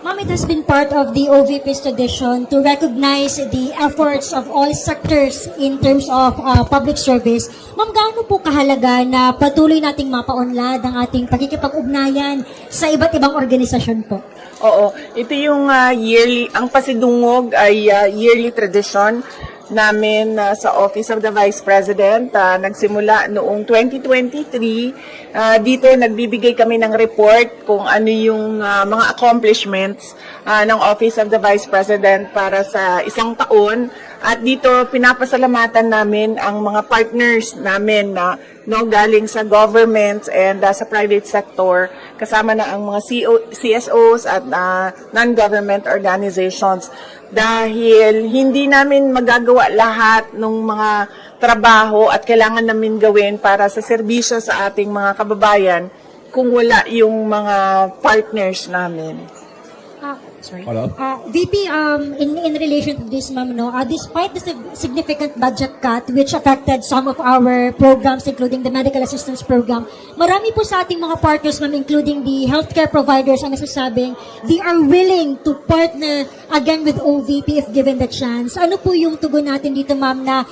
Ma'am, it has been part of the OVP's tradition to recognize the efforts of all sectors in terms of uh, public service. Ma'am, gaano po kahalaga na patuloy nating mapaunlad ang ating pakikipag-ugnayan sa iba't ibang organisasyon po? Oo, ito yung ah, yearly, ang pasidungog ay ah, yearly tradition namin ah, sa Office of the Vice President. Ah, nagsimula noong 2023. Ah, dito nagbibigay kami ng report kung ano yung ah, mga accomplishments ah, ng Office of the Vice President para sa isang taon. At dito pinapasalamatan namin ang mga partners namin na no galing sa government and uh, sa private sector kasama na ang mga CO, CSOs at uh, non-government organizations dahil hindi namin magagawa lahat ng mga trabaho at kailangan namin gawin para sa serbisyo sa ating mga kababayan kung wala yung mga partners namin. Sorry. Up? Uh, VP, um, in, in relation to this, ma'am, no, uh, despite the sig- significant budget cut which affected some of our programs, including the medical assistance program, marami po sa ating mga partners, ma'am, including the healthcare providers, ang nasasabing they are willing to partner again with OVP if given the chance. Ano po yung tugon natin dito, ma'am, na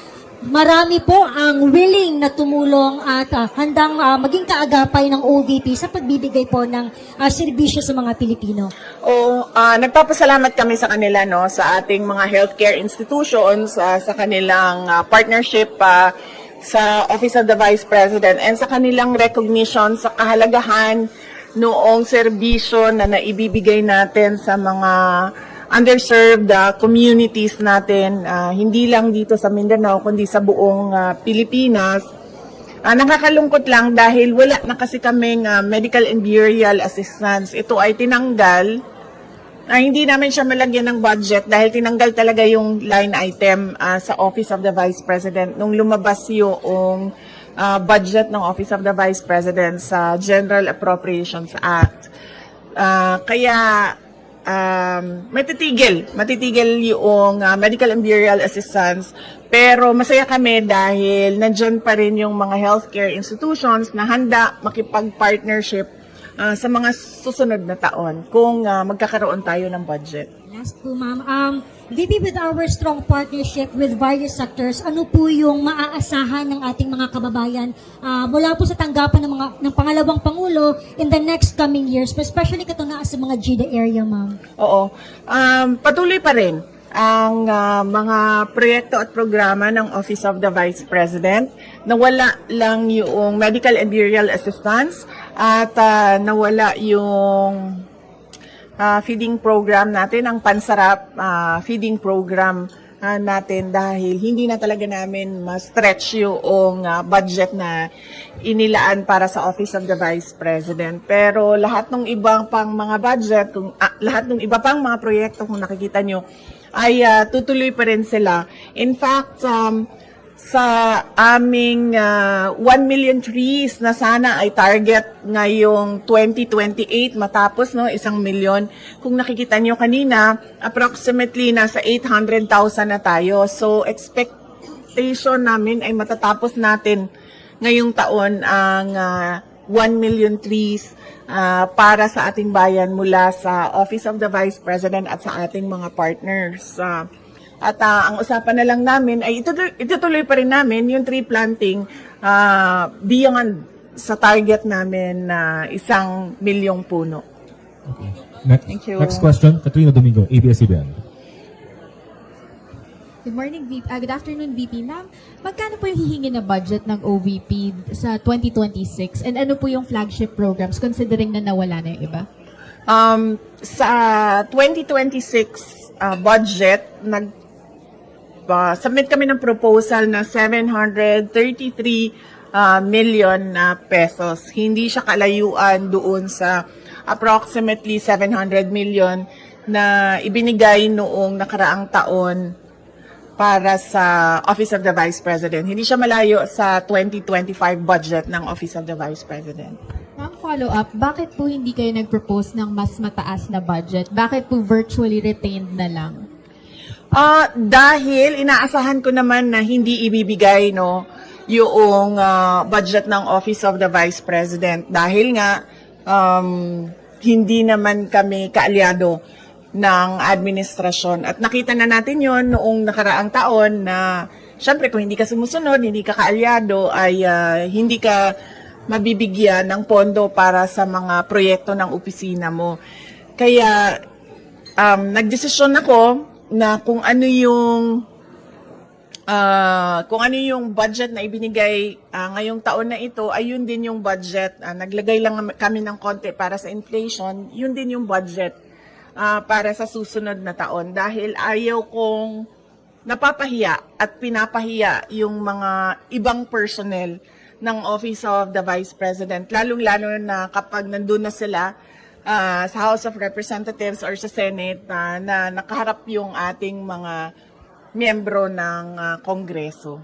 marami po ang willing na tumulong at ah, handang ah, maging kaagapay ng OVP sa pagbibigay po ng ah, serbisyo sa mga Pilipino. O ah, nagpapasalamat kami sa kanila no sa ating mga healthcare institutions ah, sa kanilang ah, partnership pa sa Office of the Vice President and sa kanilang recognition sa kahalagahan noong serbisyo na naibibigay natin sa mga underserved ah, communities natin ah, hindi lang dito sa Mindanao kundi sa buong ah, Pilipinas Ah, nakakalungkot lang dahil wala na kasi kaming ah, medical and burial assistance. Ito ay tinanggal. Ah, hindi namin siya malagyan ng budget dahil tinanggal talaga yung line item ah, sa Office of the Vice President nung lumabas yung ah, budget ng Office of the Vice President sa General Appropriations Act. Ah, kaya um, matitigil, matitigil yung ah, medical and burial assistance. Pero masaya kami dahil nandyan pa rin yung mga healthcare institutions na handa makipag-partnership ah, sa mga susunod na taon kung ah, magkakaroon tayo ng budget. Last po, ma'am. Um, VP, with our strong partnership with various sectors, ano po yung maaasahan ng ating mga kababayan ah, mula po sa tanggapan ng, mga, ng pangalawang Pangulo in the next coming years, especially katunaan sa mga GIDA area, ma'am? Oo. Um, patuloy pa rin ang ah, mga proyekto at programa ng Office of the Vice President. Nawala lang yung medical and burial assistance at ah, nawala yung ah, feeding program natin, ang pansarap ah, feeding program ah, natin dahil hindi na talaga namin ma-stretch yung ah, budget na inilaan para sa Office of the Vice President. Pero lahat ng ibang pang mga budget, kung, ah, lahat ng iba pang mga proyekto kung nakikita nyo, ay ah, tutuloy pa rin sila. In fact, um, sa aming ah, 1 million trees na sana ay target ngayong 2028 matapos no isang milyon. Kung nakikita nyo kanina, approximately nasa 800,000 na tayo. So expectation namin ay matatapos natin ngayong taon ang ah, 1 million trees ah, para sa ating bayan mula sa Office of the Vice President at sa ating mga partners. Ah, at ah, ang usapan na lang namin ay itutuloy, itutuloy pa rin namin yung tree planting ah, beyond sa target namin na isang milyong puno. Okay. Next, Thank you. next question, Katrina Domingo, ABS-CBN. Good morning, VP. ah, good afternoon, VP. Ma'am, magkano po yung hihingi na budget ng OVP sa 2026? And ano po yung flagship programs considering na nawala na yung iba? Um, sa 2026 uh, budget, nag uh, submit kami ng proposal na 733 uh, million na pesos. Hindi siya kalayuan doon sa approximately 700 million na ibinigay noong nakaraang taon para sa Office of the Vice President. Hindi siya malayo sa 2025 budget ng Office of the Vice President. Ma'am, follow up, bakit po hindi kayo nag-propose ng mas mataas na budget? Bakit po virtually retained na lang? Ah, dahil inaasahan ko naman na hindi ibibigay no yung ah, budget ng Office of the Vice President dahil nga um, hindi naman kami kaalyado ng administrasyon. At nakita na natin yon noong nakaraang taon na syempre kung hindi ka sumusunod, hindi ka kaalyado, ay ah, hindi ka mabibigyan ng pondo para sa mga proyekto ng opisina mo. Kaya um, nagdesisyon ako na kung ano yung Ah, kung ano yung budget na ibinigay ah, ngayong taon na ito, ay yun din yung budget. Ah, naglagay lang kami ng konti para sa inflation, yun din yung budget ah, para sa susunod na taon. Dahil ayaw kong napapahiya at pinapahiya yung mga ibang personnel ng Office of the Vice President. Lalong-lalo na kapag nandun na sila ah, sa House of Representatives or sa Senate ah, na nakaharap yung ating mga miyembro ng ah, Kongreso.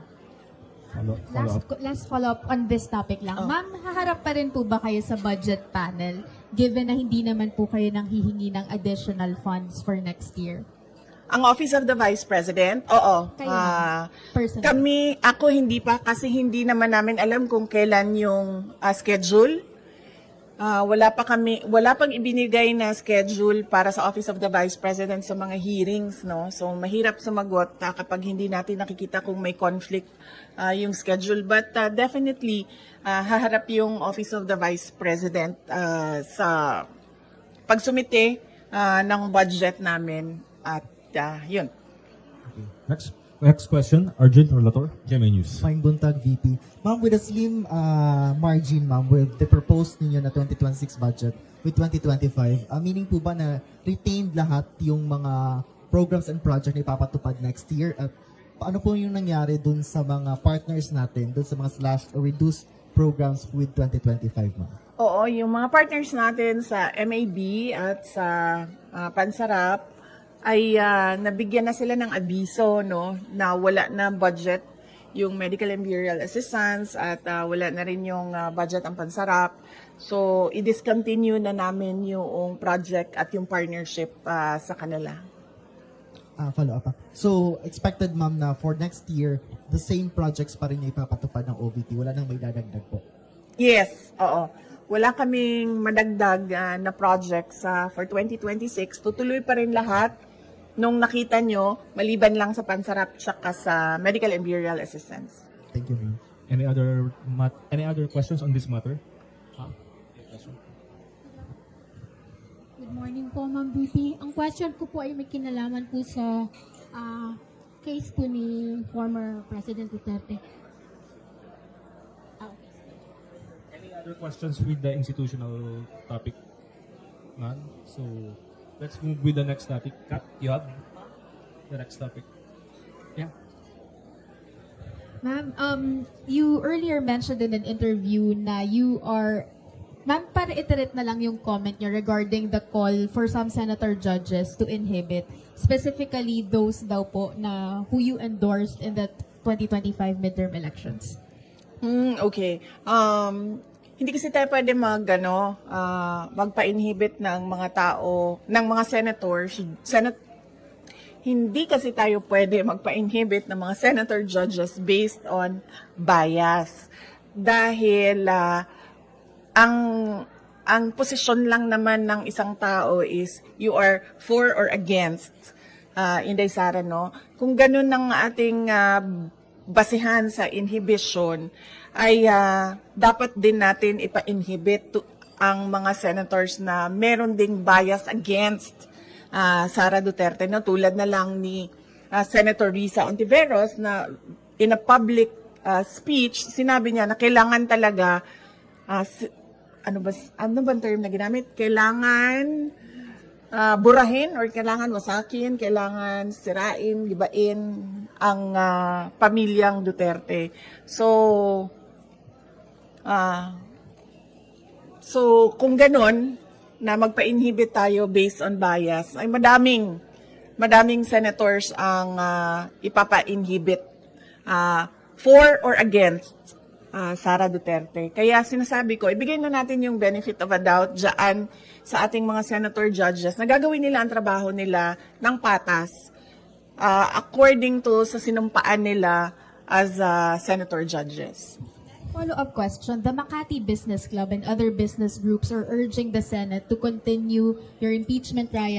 Follow, follow Last, up. last follow-up on this topic lang. Oh. Ma'am, haharap pa rin po ba kayo sa budget panel given na hindi naman po kayo nang hihingi ng additional funds for next year? Ang Office of the Vice President, oo. Kayo, Personally. kami, ako hindi pa kasi hindi naman namin alam kung kailan yung ah, schedule. Ah, wala pa kami, wala pang ibinigay na schedule para sa Office of the Vice President sa mga hearings, no? So mahirap sumagot ah, kapag hindi natin nakikita kung may conflict ah, yung schedule. But ah, definitely ah, haharap yung Office of the Vice President ah, sa pagsumite ah, ng budget namin at ah, yun. Okay. Next, next question, Arjun Relator, GMA News. Fine Buntag, VP. Ma'am, with a slim uh, margin, ma'am, with the proposed ninyo na 2026 budget with 2025, uh, meaning po ba na retained lahat yung mga programs and project na ipapatupad next year? At paano po yung nangyari dun sa mga partners natin, dun sa mga slash or reduced programs with 2025, ma'am? Oo, yung mga partners natin sa MAB at sa ah, Pansarap ay ah, nabigyan na sila ng abiso no na wala na budget yung medical and burial assistance at ah, wala na rin yung ah, budget ang Pansarap. So, i-discontinue na namin yung project at yung partnership ah, sa kanila. Ah, follow up. So, expected, ma'am, na for next year, the same projects pa rin na ipapatupad ng OVP. Wala nang may dadagdag po. Yes, oo. Wala kaming madagdag ah, na projects sa for 2026. Tutuloy pa rin lahat nung nakita nyo, maliban lang sa pansarap tsaka sa medical and burial assistance. Thank you, ma'am. Any other mat- any other questions on this matter? Good morning po, Ma'am VP. Ang question ko po ay may kinalaman po sa ah, case po ni former President Duterte. Ah, okay. Any other questions with the institutional topic? None. So, let's move with the next topic. Kat, you have the next topic. Yeah. Ma'am, um, you earlier mentioned in an interview na you are Ma'am, para iterate na lang yung comment niyo regarding the call for some senator judges to inhibit, specifically those daw po na who you endorsed in the 2025 midterm elections. Hmm, okay. Um, hindi kasi tayo pwede mag, ano, ah, magpa-inhibit ng mga tao, ng mga senators, senat hindi kasi tayo pwede magpa-inhibit ng mga senator judges based on bias. Dahil ah, ang ang posisyon lang naman ng isang tao is you are for or against uh, Inday Sara, no? Kung ganun ang ating ah, basihan sa inhibition, ay ah, dapat din natin ipa-inhibit to- ang mga senators na meron ding bias against ah, Sara Duterte, no? Tulad na lang ni ah, Senator Risa Ontiveros na in a public ah, speech, sinabi niya na kailangan talaga si- ano ba ano bang term na ginamit? Kailangan ah, burahin or kailangan wasakin, kailangan sirain, gibain ang ah, pamilyang Duterte. So ah So kung ganun na magpa-inhibit tayo based on bias, ay madaming madaming senators ang ah, ipapa-inhibit ah, for or against ah, Sara Duterte. Kaya sinasabi ko, ibigay na natin yung benefit of a doubt dyan sa ating mga senator judges na nila ang trabaho nila ng patas ah, according to sa sinumpaan nila as ah, senator judges. follow-up question. The Makati Business Club and other business groups are urging the Senate to continue your impeachment trial